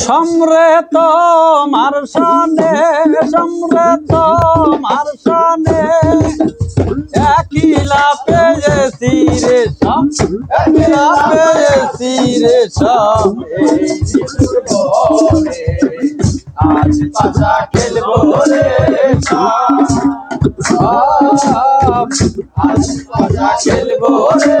সমৃত মারসানে সমৃত মারসানে একলা পেয়েছি রে সম একলা পেয়েছি রে সম আজ পাশা খেলব রে আজ পাশা খেলব রে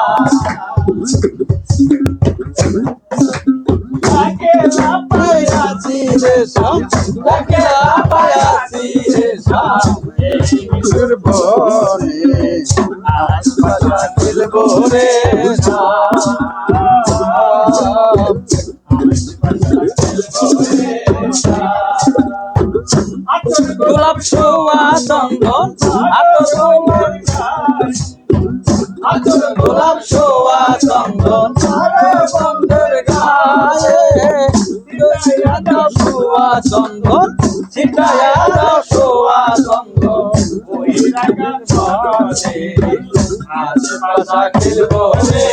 গোলাপ সোয়া চন্দন আতর গোলাপ ছিটাইয়া দাও সোয়া চন্দন ছিটাইয়া দাও সোয়া চন্দন ওই রাগার ঘরে আজ পাশা খেলব রে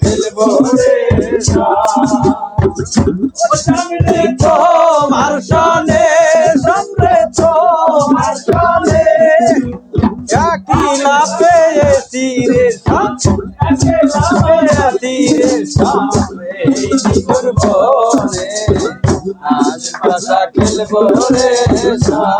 খেলব রে সমৃদ্ধ মার্শনে সমৃদ্ধ মার্শনে একিলা পেয়েছি রে একিলা পেয়েছি রে এই নিজের বনে আজ পাশা খেলব রে সাম।